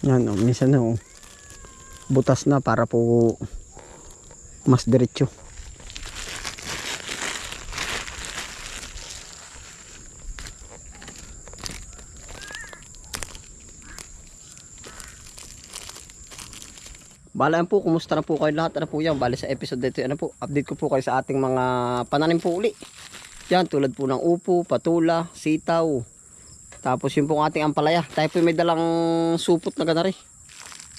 Yan, oh, minsan oh. Butas na para po mas diretso. Bala yan po, kumusta na po kayo lahat? Ano po yan? Bali sa episode dito, ano po, update ko po kayo sa ating mga pananim po uli. Yan, tulad po ng upo, patula, sitaw. Tapos yung pong ating ampalaya. Tayo po may dalang supot na ganari.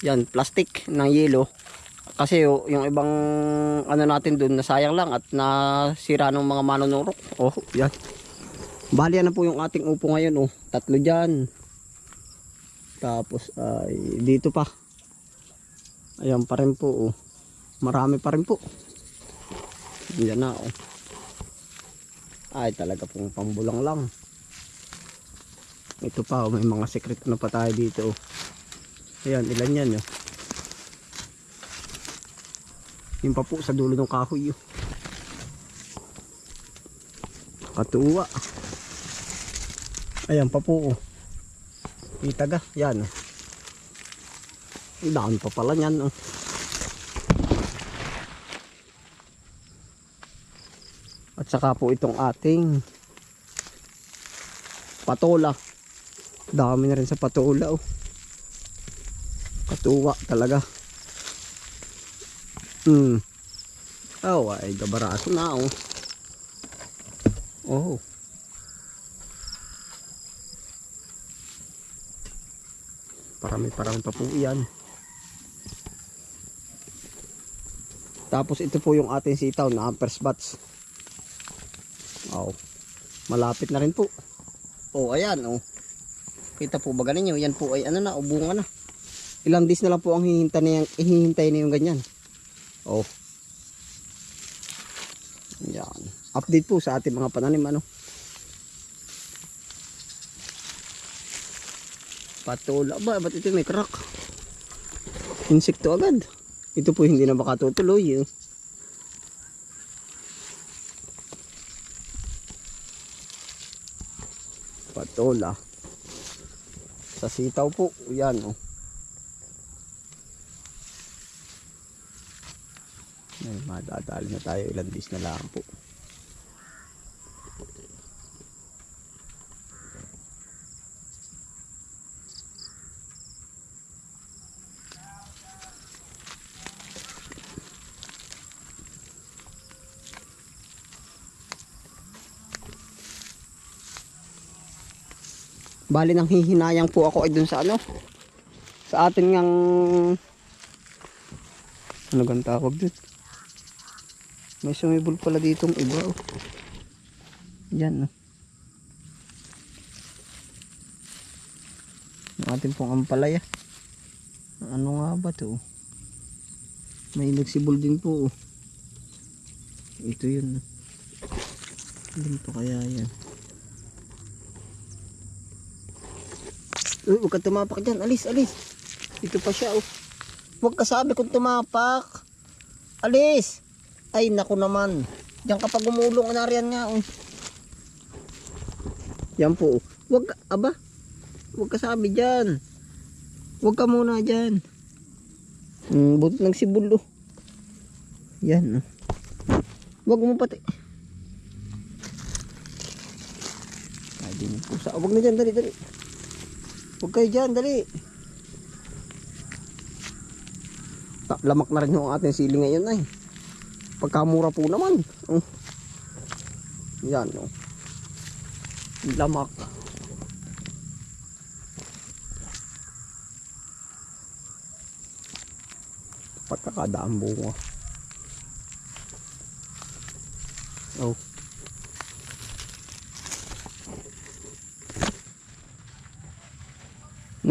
Yan, plastic ng yelo. Kasi yung ibang ano natin dun, nasayang lang at nasira ng mga manunurok. Oh, yan. Bali na po yung ating upo ngayon. Oh. Tatlo dyan. Tapos ay dito pa. Ayan pa rin po. Oh. Marami pa rin po. Yan na. Oh. Ay talaga pong pambulang lang. Ito pa. Oh. May mga secret na pa tayo dito. Oh. Ayan ilan yan. Oh. Yung pa po sa dulo ng kahoy. Oh. Katuwa. Ayan pa po. Oh. Itaga. Yan. Oh. Dami pa pala niyan. Oh. At saka po itong ating patola. Dami na rin sa patola. Oh. Katuwa talaga. Hmm. Oh, ay gabaraso na oh. Oh. Parami-parami pa po yan. Tapos ito po yung ating sitaw na first batch. Oh. Malapit na rin po. Oh, ayan oh. Kita po ba ganin Yan po ay ano na, ubunga na. Ilang days na lang po ang hihintay na yung, hihintay na yung ganyan. Oh. Yan. Update po sa ating mga pananim ano. Patula ba? Ba't ito may crack? Insekto agad. Ito po hindi na makatutuloy. Eh. Patola. Sa sitaw po. Yan oh. Ay, madadali na tayo. Ilang days na lang po. Bali nang hihinayang po ako ay dun sa ano. Sa atin ngang ano gan tawag dun? May sumibol pala ditong iba oh. Yan oh. Yung ating pong ampalaya. Ano nga ba to? May nagsibol din po oh. Ito yun. Ano pa kaya yan? Uy, huwag ka tumapak dyan. Alis, alis. Ito pa siya, oh. Huwag ka sabi kung tumapak. Alis. Ay, naku naman. Diyan kapag umulong, anariyan nga, oh. Yan po, oh. Huwag aba. Huwag ka sabi dyan. Huwag ka muna dyan. Hmm, butot ng sibul, oh. Yan, oh. Huwag mo pati. Di mo pusa. Huwag na dyan, dali, dali. Huwag kayo dyan, dali. Lamak na rin yung ating sili ngayon ay. Pagkamura po naman. Oh. Yan, oh. Lamak. Pagkakadaan bunga. Oh.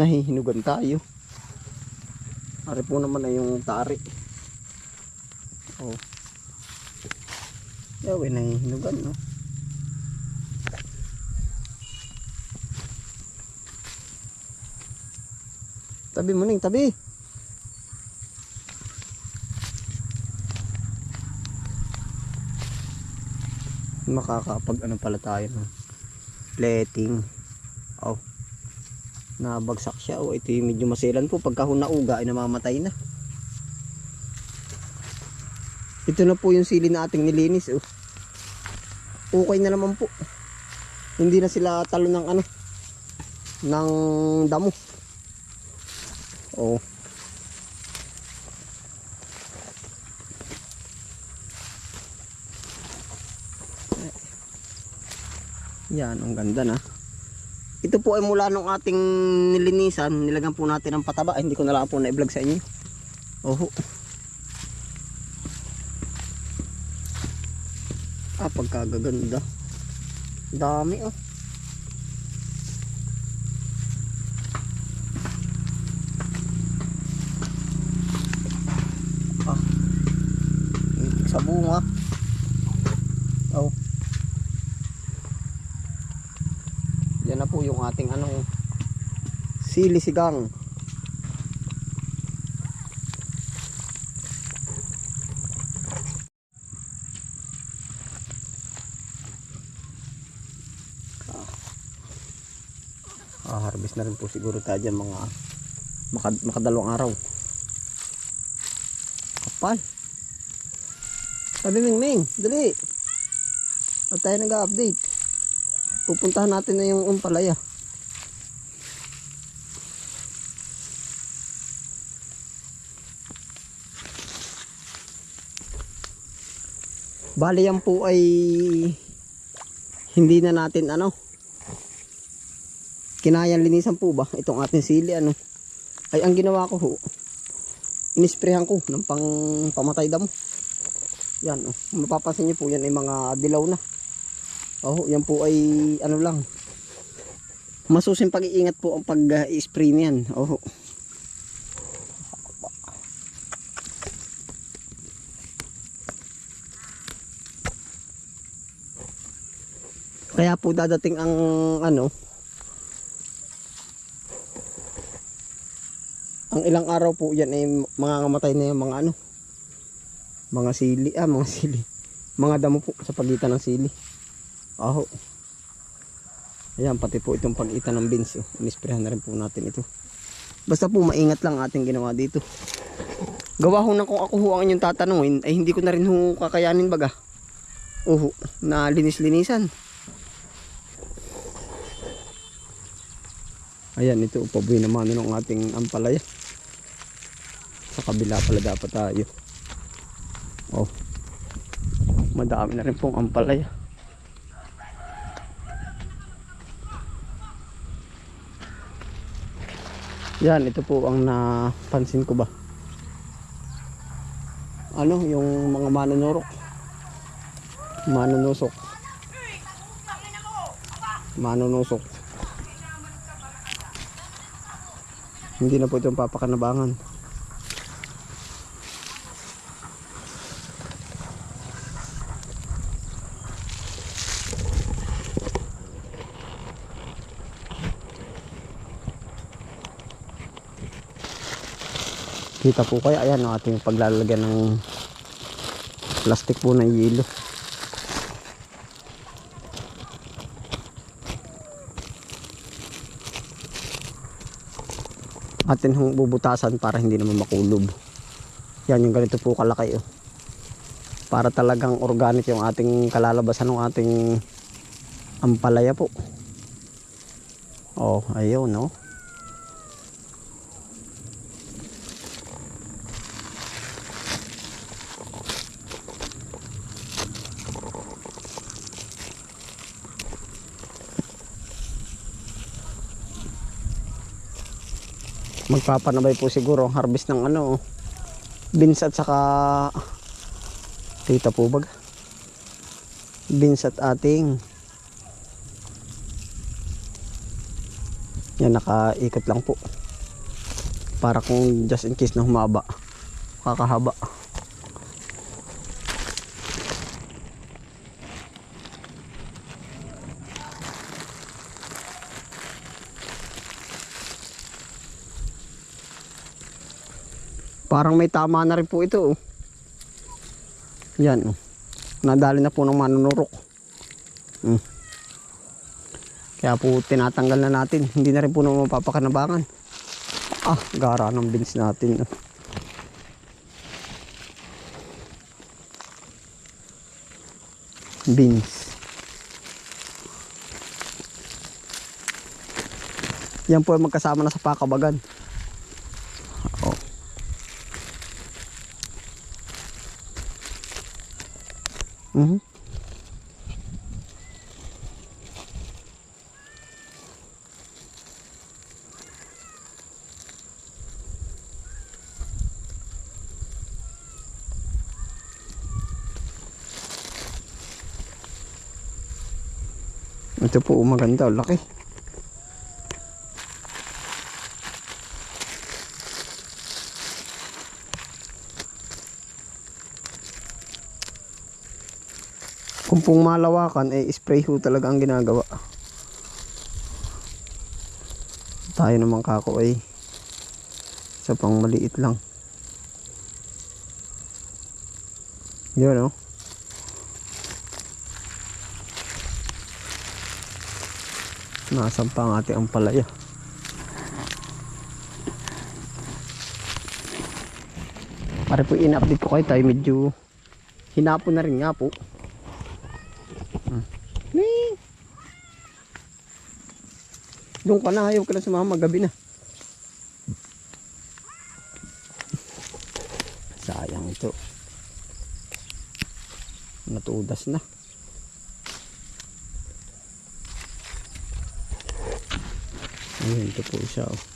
Nahihinugan tayo. Ari po naman ay yung tari. Oh. Yawe, nahihinugan, no? Tabi mo tabi. Makakapag ano pala tayo no? Plating. Oh. Nabagsak siya. Oh, ito yung medyo masilan po. Pagka ho nauga ay namamatay na. Ito na po yung sili na ating nilinis. Oh. Okay na naman po. Hindi na sila talo ng ano ng damo. Oh. Yan, ang ganda na. Ito po ay mula nung ating nilinisan, nilagyan po natin ng pataba. Hindi ko na lang po na-vlog sa inyo. Oho. Ah, pagkagaganda. Dami oh. Ah. Itik sa bunga. Oh. Yan na po yung ating anong sili sigang. Ah, harvest na rin po siguro tayo dyan mga makad makadalawang araw. Kapal. Sabi Ming Ming, dali. At tayo nag-update. Pupuntahan natin na yung umpalaya. Bali yan po ay hindi na natin ano kinayang linisan po ba? Itong ating sili ano? Ay ang ginawa ko ho inisprehan ko ng pang pamatay damo. Yan oh mapapansin niyo po yan ay mga dilaw na. Oh yan po ay ano lang masusim pag-iingat po ang pag-spray niyan. Oh kaya po dadating ang ano ang ilang araw po yan ay mangangamatay na yung mga ano mga sili ah mga sili mga damo po sa pagitan ng sili. Aho. Ayan pati po itong pagitan ng beans oh. inisprehan na rin po natin ito. Basta po maingat lang ating ginawa dito. Gawa ho na kung ako ho ang inyong tatanungin ay hindi ko na rin ho kakayanin baga. Oho na linis-linisan Ayan, ito upaboy naman ng ating ampalaya. Sa kabila pala dapat tayo. Oh. Madami na rin pong ampalaya. Yan, ito po ang napansin ko ba. Ano, yung mga manunurok. Manunusok. Manunusok. Hindi na po itong papakanabangan. Kita po kaya ayan ang ating paglalagyan ng plastic po ng yelo. Atin hong bubutasan para hindi naman makulob. Yan yung ganito po kalaki oh. Para talagang organic yung ating kalalabasan ng ating ampalaya po. Oh, ayun no. Magpapanabay po siguro harvest ng ano beans at saka kita po bag beans at ating. Yan nakaikot lang po. Para kung just in case na humaba kakahaba Parang may tama na rin po ito. Oh. Yan. Oh. Nadali na po ng manunurok. Hmm. Kaya po tinatanggal na natin. Hindi na rin po na mapapakanabangan. Ah, gara ng beans natin. Beans. Yan po ay magkasama na sa pakabagan. Mhm. Ito po, maganda. Laki. Kung malawakan, eh, spray ho talaga ang ginagawa. Tayo naman kako ay sa pang maliit lang. Yun, oh. Nasaan pa ang ating ampalaya? Pare po in-update ko kayo tayo medyo hinapon na rin nga po. Hmm. Ning! Doon ka na, ayaw ka na sumama gabi na. Sayang ito. Natudas na. Ayun, ito po siya. Oh.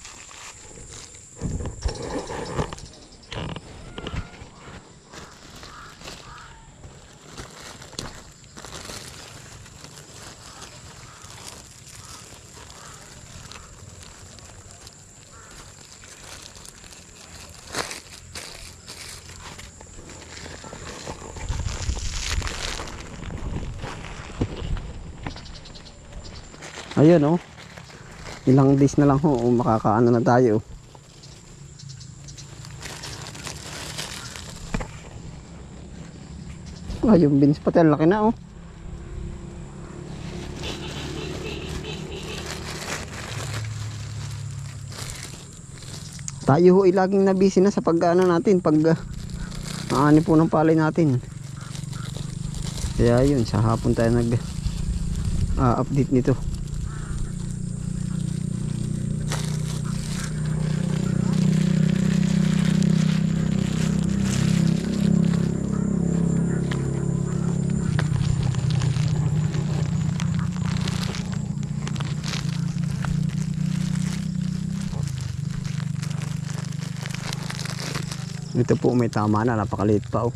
Ayun oh. Ilang days na lang ho, oh, makakaano na tayo. Ah, yung beans pati, ang laki na oh. Tayo ho ay laging nabisi na sa pag-ano natin, pag uh, aani po ng palay natin. Kaya yun, sa hapon tayo nag ah, update nito. Ito po may tama na, napakaliit pa oh.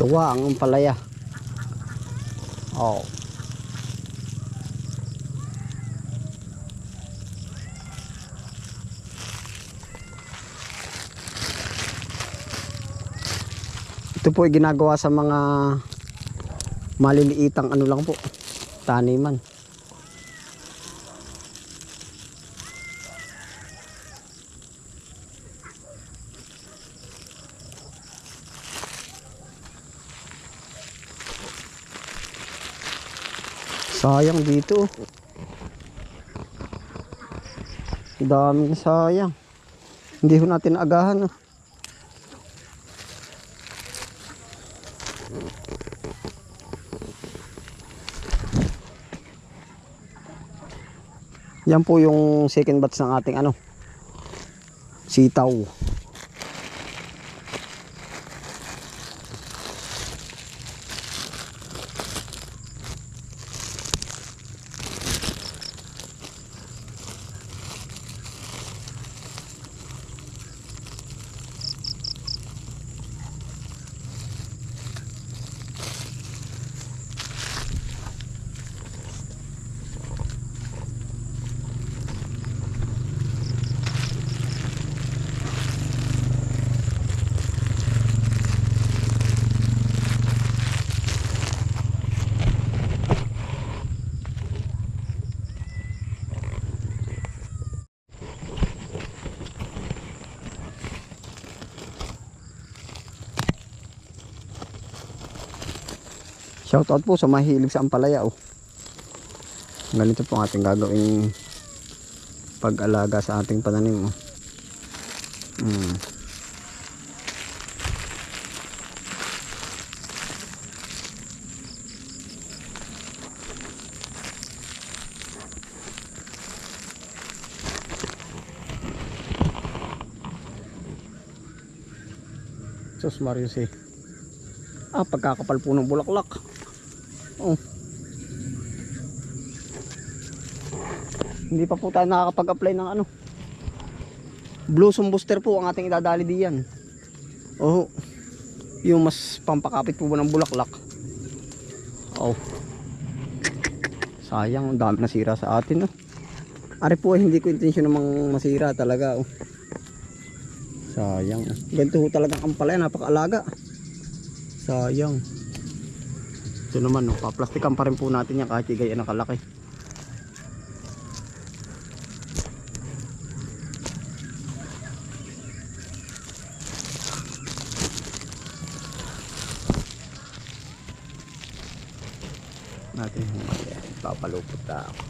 Katuwa ang umpalaya. Oh. Ito po ginagawa sa mga maliliitang ano lang po, taniman. Sayang dito. Daming sayang. Hindi ho natin agahan. Oh. Yan po yung second batch ng ating ano. Sitaw. Shoutout po sa mahilig sa ampalaya oh. Ganito po ang ating gagawing pag-alaga sa ating pananim oh. Mm. Sus Marius eh. Ah, pagkakapal po ng bulaklak. Hindi pa po tayo nakakapag-apply ng ano. Blossom booster po ang ating idadali diyan. Oh. Yung mas pampakapit po ba ng bulaklak. Oh. Sayang, ang dami nasira sa atin. Oh. Ari po ay hindi ko intensyon namang masira talaga. Oh. Sayang. Ganito ho talagang ampalaya, napakaalaga. Sayang. Ito naman, no, paplastikan pa rin po natin yan kahit igay na kalaki. natin humali. Na ako.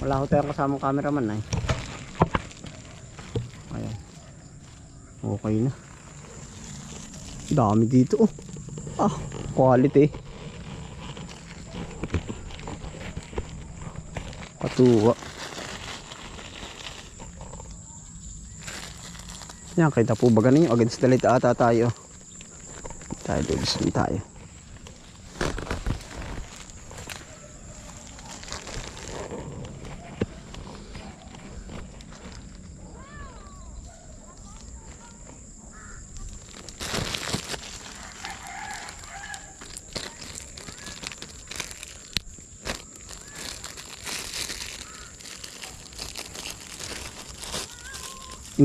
Wala ko tayong kasamang cameraman ay. Ayan. Okay na. Dami dito oh. Ah, quality. Patuwa. Yan, kita po ba ganun yung against the light ata tayo. Tayo, dulis tayo.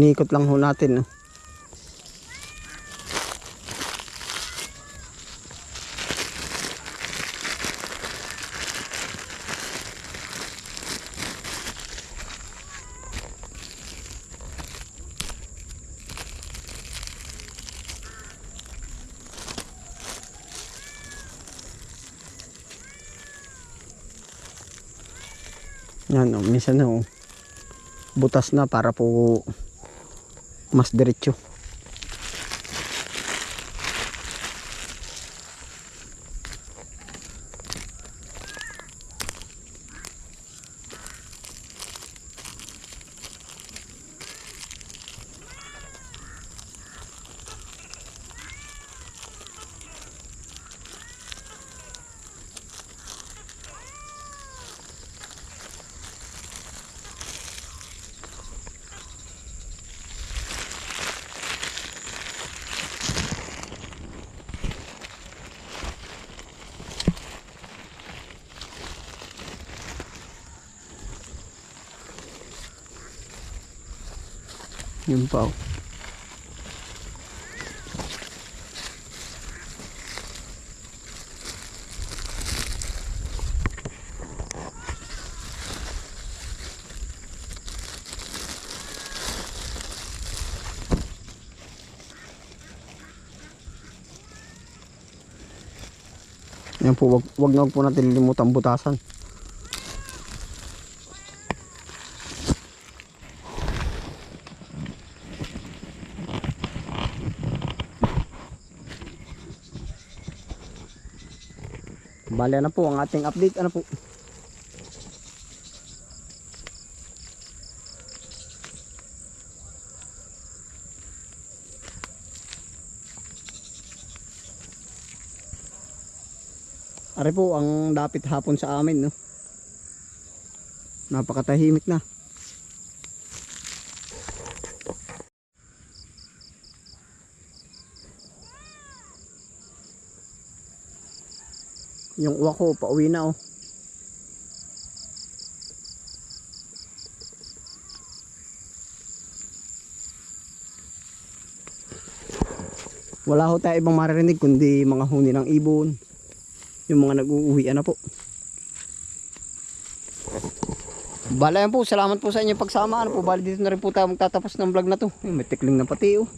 Iniikot lang ho natin. No? Yan, oh, minsan oh, butas na para po mas diretso. Yun pa. Yan po, wag, wag na po natin lilimutan butasan. Bale na po ang ating update. Ano po? Ari po ang dapit hapon sa amin, no? Napakatahimik na. Yung uwa ko, pauwi na oh. Wala ho tayo ibang maririnig kundi mga huni ng ibon. Yung mga nag-uuwi na po. Bala yan po, salamat po sa inyong pagsama. Ano po, bali dito na rin po tayo magtatapos ng vlog na to. Ay, may tikling na pati oh.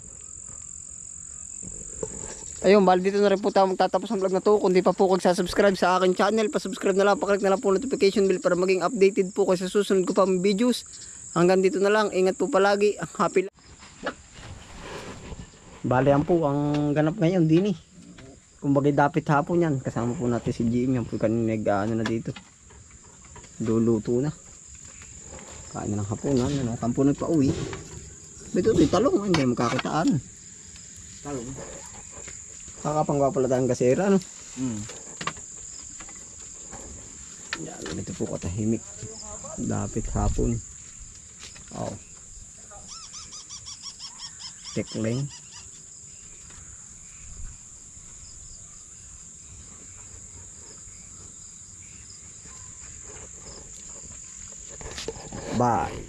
Ayun, bali dito na rin po tayo magtatapos ng vlog na to. Kung di pa po kayo subscribe sa akin channel, pa-subscribe na lang, paklik na lang po notification bell para maging updated po kayo sa susunod ko pa mga videos. Hanggang dito na lang, ingat po palagi. Happy lang. Bali yan po, ang ganap ngayon, dini. Kumbaga dapit hapon yan. Kasama po natin si Jimmy. Yan po kanina nag-ano na dito. Luluto na. Kain na ng hapunan. Ano, kampo nagpa-uwi. Dito ito, talong. Hindi makakitaan. Talong. Kakapangwa pala tayong gasera, no? Mm. Yan, ito po katahimik. Dapit hapon. Oh. Tekling. Bye.